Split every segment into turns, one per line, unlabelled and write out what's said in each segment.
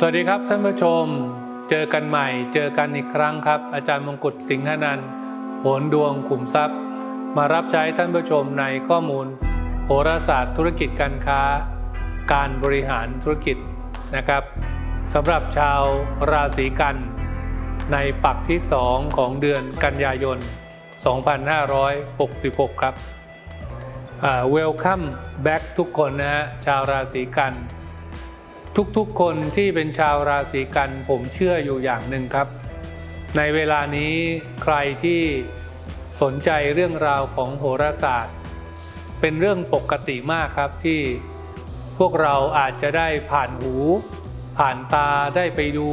สวัสดีครับท่านผู้ชม เจอกันใหม่ เจอกันอีกครั้งครับ อาจารย์มงกุฎสิงหนันท์โหนดวงขุมทรัพย์ มารับใช้ท่านผู้ชมในข้อมูล โหราศาสตร์ธุรกิจการค้า การบริหารธุรกิจนะครับสำหรับชาวราศีกัน ในปักที่ 2 ของเดือนกันยายน 2566 ครับเวลคัมแบ็กทุกคนนะฮะชาวราศีกัน ทุกๆ คนที่เป็นชาวราศีกันผมเชื่ออยู่อย่างหนึ่งครับ ในเวลานี้ใครที่สนใจเรื่องราวของโหราศาสตร์ เป็นเรื่องปกติมากครับที่พวกเราอาจจะได้ผ่านหู ผ่านตาได้ไปดู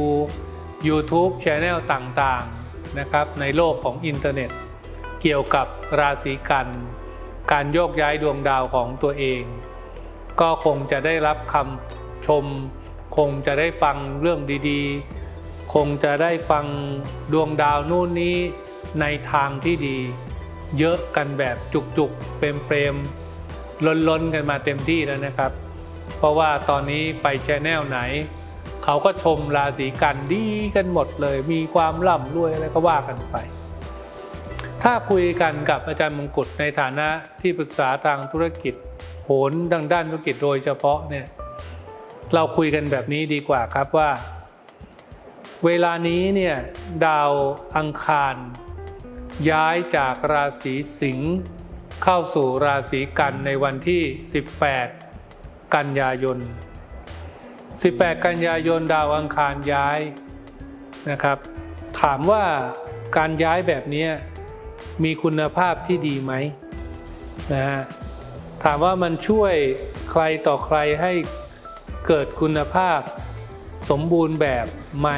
YouTube Channel ต่างๆนะครับในโลกของอินเทอร์เน็ต เกี่ยวกับราศีกัน การโยกย้ายดวงดาวของตัวเอง ก็คงจะได้รับคำชม คงจะได้ฟังเรื่องดีๆ คงจะได้ฟังดวงดาวนู่นนี้ในทางที่ดี เยอะกันแบบจุกๆ เปรมๆล้นๆ กันมาเต็มที่แล้วนะครับ เพราะว่าตอนนี้ไปแชแนลไหน เขาก็ชมราศีกันดีกันหมดเลย มีความร่ำรวยอะไรก็ว่ากันไป ถ้าคุยกันกับอาจารย์มงกุฎในฐานะที่ปรึกษาทางธุรกิจ โหนดังด้านธุรกิจโดยเฉพาะเนี่ย เราคุยกันแบบนี้ดีกว่าครับว่า เวลานี้เนี่ยดาวอังคาร ย้ายจากราศีสิงห์เข้าสู่ราศีกันในวันที่ 18 กันยายน 18 กันยายนดาวอังคารย้ายนะครับ ถามว่าการย้ายแบบนี้มีคุณภาพที่ดีไหมนะฮะถามว่ามันช่วยใครต่อใครให้ เกิดคุณภาพสมบูรณ์แบบไหม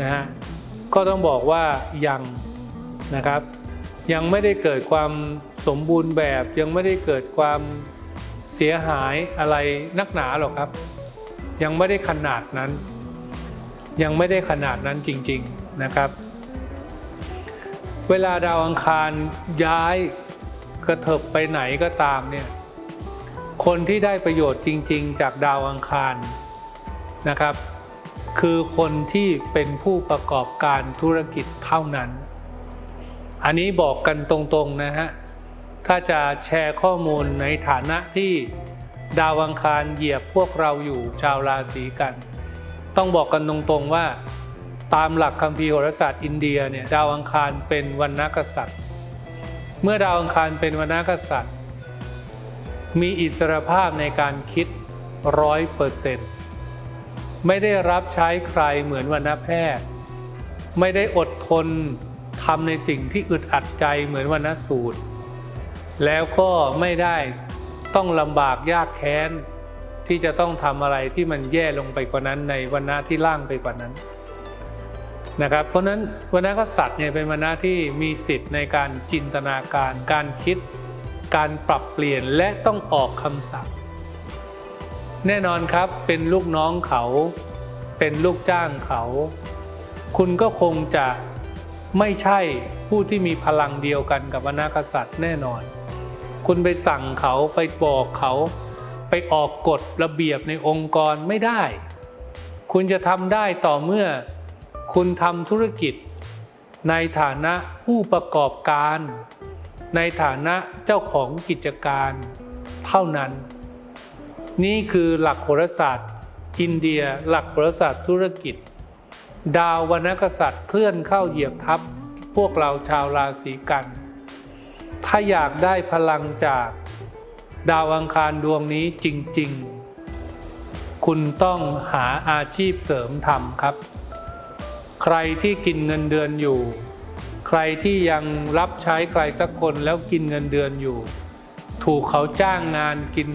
นะฮะก็ต้องบอกว่ายังนะครับ ยังไม่ได้เกิดความสมบูรณ์แบบ ยังไม่ได้เกิดความเสียหายอะไรนักหนาหรอกครับ ยังไม่ได้ขนาดนั้น ยังไม่ได้ขนาดนั้นจริง ๆนะครับ เวลาดาวอังคารย้ายกระเถิบไปไหนก็ตามเนี่ย คนที่ได้ประโยชน์จริง ๆ จากดาวอังคารนะครับ คือคนที่เป็นผู้ประกอบการธุรกิจเท่านั้น อันนี้บอกกันตรงๆนะฮะ ถ้าจะแชร์ข้อมูลในฐานะที่ดาวอังคารเหยียบพวกเราอยู่ชาวราศีกัน ต้องบอกกันตรงๆว่า ตามหลักคัมภีร์โหราศาสตร์อินเดียเนี่ยดาวอังคารเป็นวันนกษัตริย์ เมื่อดาวอังคารเป็นวันนกษัตริย์ มีอิสรภาพในการคิดร้อยเปอร์เซ็นต์ไม่ได้รับใช้ใครเหมือนวันนแพทย์ ไม่ได้อดทนทำในสิ่งที่อึดอัดใจเหมือนวันนสูตร แล้วก็ไม่ได้ต้องลำบากยากแค้น ที่จะต้องทำอะไรที่มันแย่ลงไปกว่านั้นในวันนะที่ล่างไปกว่านั้นนะครับ เพราะนั้นวันนะกษัตริย์เนี่ยเป็นวันนะที่มีสิทธิ์ในการจินตนาการการคิด การปรับเปลี่ยนและต้องออกคำสั่ง แน่นอนครับเป็นลูกน้องเขา เป็นลูกจ้างเขา คุณก็คงจะไม่ใช่ผู้ที่มีพลังเดียวกันกับวรรณกษัตริย์แน่นอน คุณไปสั่งเขาไปบอกเขาไปออกกฎระเบียบในองค์กรไม่ได้ คุณจะทำได้ต่อเมื่อ คุณทำธุรกิจ ในฐานะผู้ประกอบการ ในฐานะเจ้าของกิจการเท่านั้น นี่คือหลักโหราศาสตร์ อินเดียหลักโหราศาสตร์ธุรกิจ ดาววรรณกษัตริย์เคลื่อนเข้าเหยียบทับพวกเราชาวราศีกัน ถ้าอยากได้พลังจาก ดาวอังคารดวงนี้จริง ๆ คุณต้องหาอาชีพเสริมทำครับ ใครที่กินเงินเดือนอยู่ ใครที่ยังรับใช้ใครสักคนแล้วกินเงินเดือนอยู่ ถูกเขาจ้างงานกิน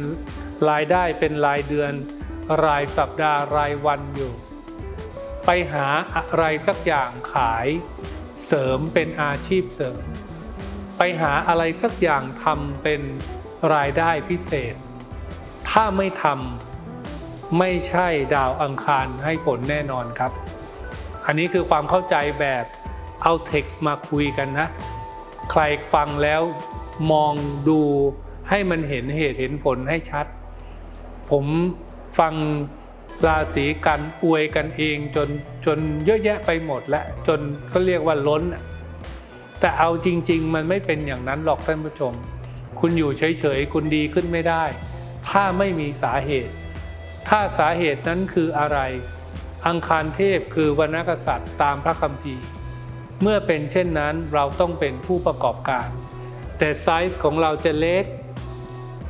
รายได้เป็นรายเดือน รายสัปดาห์รายวันอยู่ ไปหาอะไรสักอย่างขายเสริมเป็นอาชีพเสริม ไปหาอะไรสักอย่างทำเป็นรายได้พิเศษ ถ้าไม่ทำไม่ใช่ดาวอังคารให้ผลแน่นอนครับ อันนี้คือความเข้าใจแบบ เอาเท็กซ์มาคุยกันนะ ใครฟังแล้วมองดูให้มันเห็นเหตุเห็นผลให้ชัด ผมฟังราศีกันอวยกันเองจนจนเยอะแยะไปหมดและจนเขาเรียกว่าล้น แต่เอาจริง ๆ มันไม่เป็นอย่างนั้นหรอกท่านผู้ชม คุณอยู่เฉยๆ คุณดีขึ้นไม่ได้ ถ้าไม่มีสาเหตุ ถ้าสาเหตุนั้นคืออะไร อังคารเทพคือวรรณกษัตริย์ตามพระคัมภีร์ เมื่อเป็นเช่นนั้นเราต้องเป็นผู้ประกอบการ แต่ไซส์ของเราจะเล็ก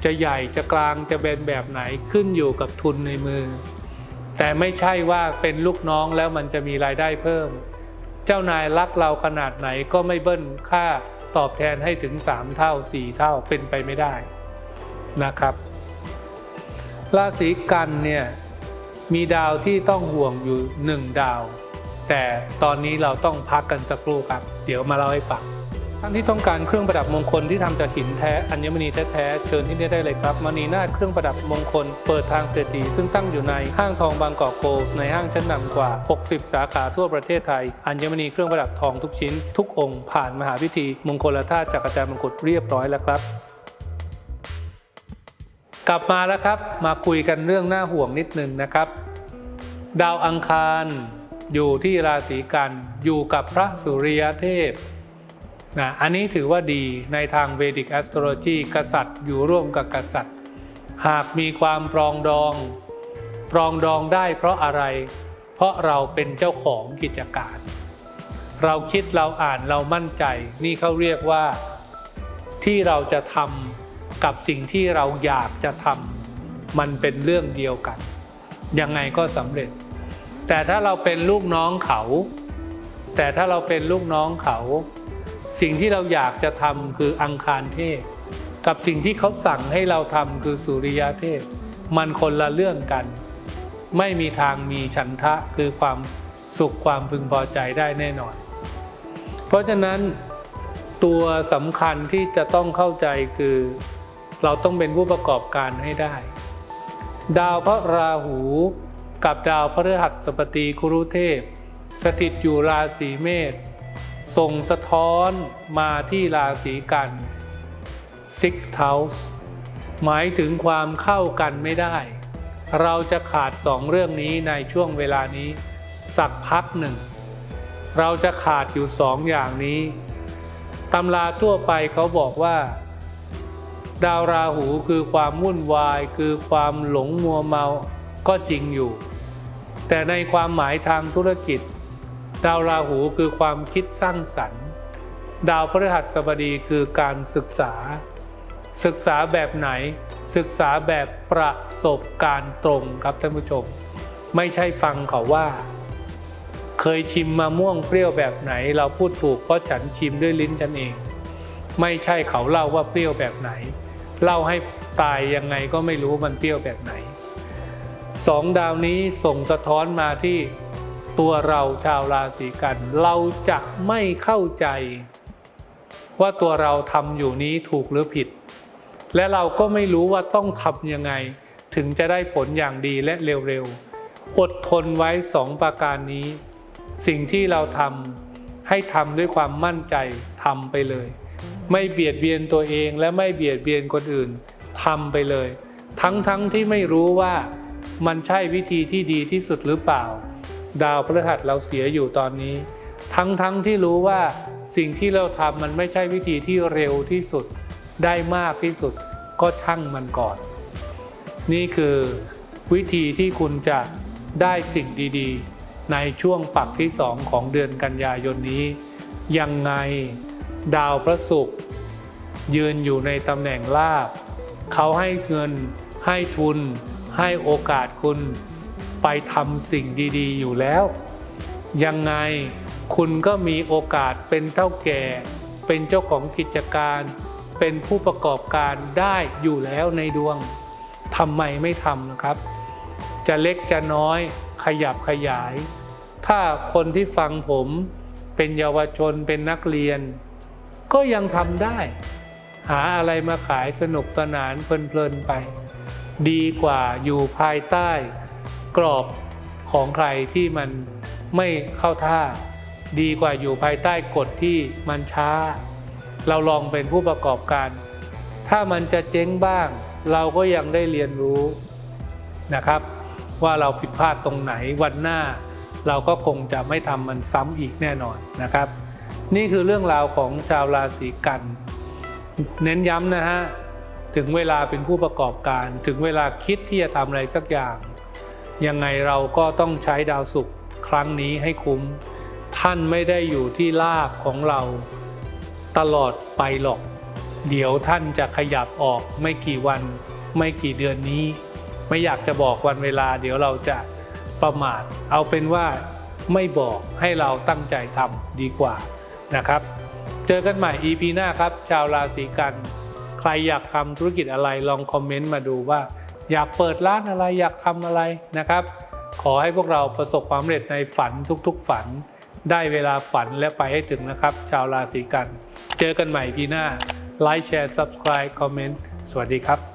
จะใหญ่จะกลางจะเป็นแบบไหนขึ้นอยู่กับทุนในมือ แต่ไม่ใช่ว่าเป็นลูกน้องแล้วมันจะมีรายได้เพิ่ม เจ้านายรักเราขนาดไหนก็ไม่เบิ้ลค่าตอบแทนให้ถึง 3 เท่า 4 เท่าเป็นไปไม่ได้นะครับราศีกันเนี่ยมีดาวที่ต้องห่วงอยู่หนึ่งดาว แต่ตอนนี้เราต้องพักกันสักครู่ครับ เดี๋ยวมาเล่าให้ฟังท่านที่ต้องการเครื่องประดับมงคลที่ทำจากหินแท้อัญมณีแท้ๆเชิญที่นี่ได้เลยครับมณีนาฏเครื่องประดับมงคล เปิดทางเศรษฐีซึ่งตั้งอยู่ในห้างทองบางกอกโกลในห้างชั้นนำกว่า 60 สาขาทั่วประเทศไทย อัญมณีเครื่องประดับทองทุกชิ้น ทุกองค์ผ่านมหาพิธี มงคลธาตุจากอาจารย์มงกุฎเรียบร้อยแล้วครับ กลับมาแล้วครับ มาคุยกันเรื่องหน้าห่วงนิดนึงนะครับ ดาวอังคาร อยู่ที่ราศีกันอยู่กับพระสุริยเทพนะอันนี้ถือว่าดีในทางเวดิกแอสโทรโลจีกษัตริย์อยู่ร่วมกับกษัตริย์ หากมีความปรองดอง ปรองดองได้เพราะอะไร เพราะเราเป็นเจ้าของกิจการ เราคิดเราอ่านเรามั่นใจ นี่เขาเรียกว่าที่เราจะทำกับสิ่งที่เราอยากจะทำมันเป็นเรื่องเดียวกัน ยังไงก็สำเร็จ แต่ถ้าเราเป็นลูกน้องเขา แต่ถ้าเราเป็นลูกน้องเขา สิ่งที่เราอยากจะทำคืออังคารเทพ กับสิ่งที่เขาสั่งให้เราทำคือสุริยเทพ มันคนละเรื่องกัน ไม่มีทางมีฉันทะคือความสุขความพึงพอใจได้แน่นอน เพราะฉะนั้นตัวสำคัญที่จะต้องเข้าใจคือ เราต้องเป็นผู้ประกอบการให้ได้ ดาวพระราหู กับดาวพฤหัสบดีคุรุเทพ สถิตอยู่ราศีเมษส่งสะท้อนมาที่ราศีกัน Six House หมายถึงความเข้ากันไม่ได้ เราจะขาดสองเรื่องนี้ในช่วงเวลานี้ สักพักหนึ่ง เราจะขาดอยู่สองอย่างนี้ตำราทั่วไปเขาบอกว่า ดาวราหูคือความวุ่นวาย คือความหลงมัวเมาก็จริงอยู่ แต่ในความหมายทางธุรกิจ ดาวราหูคือความคิดสร้างสรรค์ ดาวพฤหัสบดีคือการศึกษา ศึกษาแบบไหน ศึกษาแบบประสบการณ์ตรงครับท่านผู้ชม ไม่ใช่ฟังเขาว่า เคยชิมมะม่วงเปรี้ยวแบบไหน เราพูดถูกเพราะฉันชิมด้วยลิ้นฉันเอง ไม่ใช่เขาเล่าว่าเปรี้ยวแบบไหน เล่าให้ตายยังไงก็ไม่รู้ว่ามันเปรี้ยวแบบไหน สองดาวนี้ส่งสะท้อนมาที่ตัวเราชาวราศีกัน เราจะไม่เข้าใจ ว่าตัวเราทำอยู่นี้ถูกหรือผิด และเราก็ไม่รู้ว่าต้องทำยังไง ถึงจะได้ผลอย่างดีและเร็วๆ อดทนไว้สองประการนี้ สิ่งที่เราทำให้ทำด้วยความมั่นใจทำไปเลย ไม่เบียดเบียนตัวเองและไม่เบียดเบียนคนอื่นทำไปเลย ทั้งๆทที่ไม่รู้ว่า มันใช่วิธีที่ดีที่สุดหรือเปล่า ดาวพฤหัสเราเสียอยู่ตอนนี้ ทั้งๆทที่รู้ว่าสิ่งที่เราทำมันไม่ใช่วิธีที่เร็วที่สุด ได้มากที่สุด ก็ช่างมันก่อน นี่คือวิธีที่คุณจะได้สิ่งดีๆ ในช่วงปักที่สองของเดือนกันยายนนี้ ยังไงดาวพระศุกร์ยืนอยู่ในตำแหน่งลาบเขาให้เงินให้ทุน ให้โอกาสคุณไปทำสิ่งดีๆ อยู่แล้ว ยังไงคุณก็มีโอกาสเป็นเท่าแก่ เป็นเจ้าของกิจการ เป็นผู้ประกอบการได้อยู่แล้วในดวงทำไมไม่ทำนะครับ จะเล็กจะน้อยขยับขยาย ถ้าคนที่ฟังผมเป็นเยาวชนเป็นนักเรียน ก็ยังทำได้ หาอะไรมาขายสนุกสนานเพลินๆไป ดีกว่าอยู่ภายใต้กรอบของใครที่มันไม่เข้าท่า ดีกว่าอยู่ภายใต้กฎที่มันช้า เราลองเป็นผู้ประกอบการ ถ้ามันจะเจ๊งบ้าง เราก็ยังได้เรียนรู้นะครับ ว่าเราผิดพลาดตรงไหนวันหน้า เราก็คงจะไม่ทำมันซ้ำอีกแน่นอนนะครับ นี่คือเรื่องราวของชาวราศีกัน เน้นย้ำนะฮะ ถึงเวลาเป็นผู้ประกอบการ ถึงเวลาคิดที่จะทำอะไรสักอย่าง ยังไงเราก็ต้องใช้ดาวศุกร์ครั้งนี้ให้คุ้ม ท่านไม่ได้อยู่ที่ลาบของเรา ตลอดไปหรอก เดี๋ยวท่านจะขยับออกไม่กี่วัน ไม่กี่เดือนนี้ ไม่อยากจะบอกวันเวลา เดี๋ยวเราจะประมาท เอาเป็นว่าไม่บอกให้เราตั้งใจทำดีกว่านะครับ เจอกันใหม่ EP หน้าครับ ชาวราศีกัน ใครอยากทำธุรกิจอะไรลองคอมเมนต์มาดูว่า อยากเปิดร้านอะไรอยากทำอะไรนะครับ ขอให้พวกเราประสบความสำเร็จในฝันทุกๆฝัน ได้เวลาฝันและไปให้ถึงนะครับ ชาวราศีกัน เจอกันใหม่พีหน้าไลค์แชร์ subscribe คอมเมนต์สวัสดีครับ